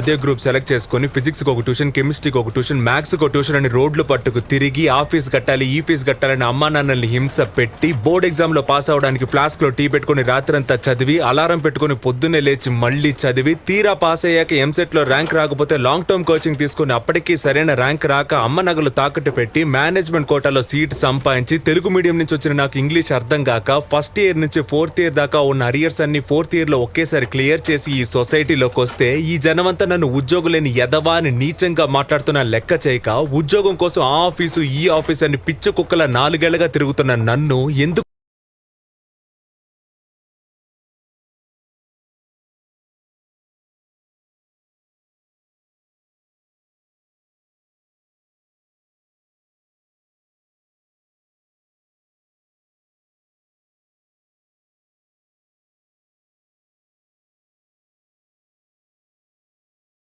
అదే group select చేసుకొని physics ఒక ట్యూషన్ కెమిస్ట్రీకి ఒక ట్యూషన్ మ్యాథ్స్ ఒక ట్యూషన్ అని రోడ్లు పట్టుకు తిరిగి ఆఫీస్ కట్టాలి ఈ ఫీజు కట్టాలని అమ్మా నాన్నల్ని హింస పెట్టి బోర్డ్ ఎగ్జామ్లో పాస్ అవడానికి ఫ్లాస్క్లో టీ పెట్టుకుని రాత్రంతా చదివి అలారం పెట్టుకుని పొద్దున్నే లేచి మళ్ళీ చదివి తీరా పాస్ అయ్యాక ఎంసెట్లో ర్యాంక్ రాకపోతే లాంగ్ టర్మ్ కోచింగ్ తీసుకుని అప్పటికీ సరైన ర్యాంక్ రాక అమ్మ నగలు తాకట్టు పెట్టి మేనేజ్మెంట్ కోటాలో సీట్ సంపాదించి తెలుగు మీడియం నుంచి వచ్చిన నాకు ఇంగ్లీష్ అర్థం కాక ఫస్ట్ ఇయర్ నుంచి ఫోర్త్ ఇయర్ దాకా ఉన్న అరియర్స్ అన్ని ఫోర్త్ ఇయర్లో ఒకేసారి క్లియర్ చేసి ఈ సొసైటీలోకి వస్తే ఈ జనమంతా నన్ను ఉద్యోగం లేని ఎదవా అని నీచంగా మాట్లాడుతున్న లెక్క చేయక ఉద్యోగం కోసం ఆ ఆఫీసు ఈ ఆఫీస్ అని పిచ్చ కుక్కల నాలుగేళ్ళగా తిరుగుతున్న నన్ను ఎందుకు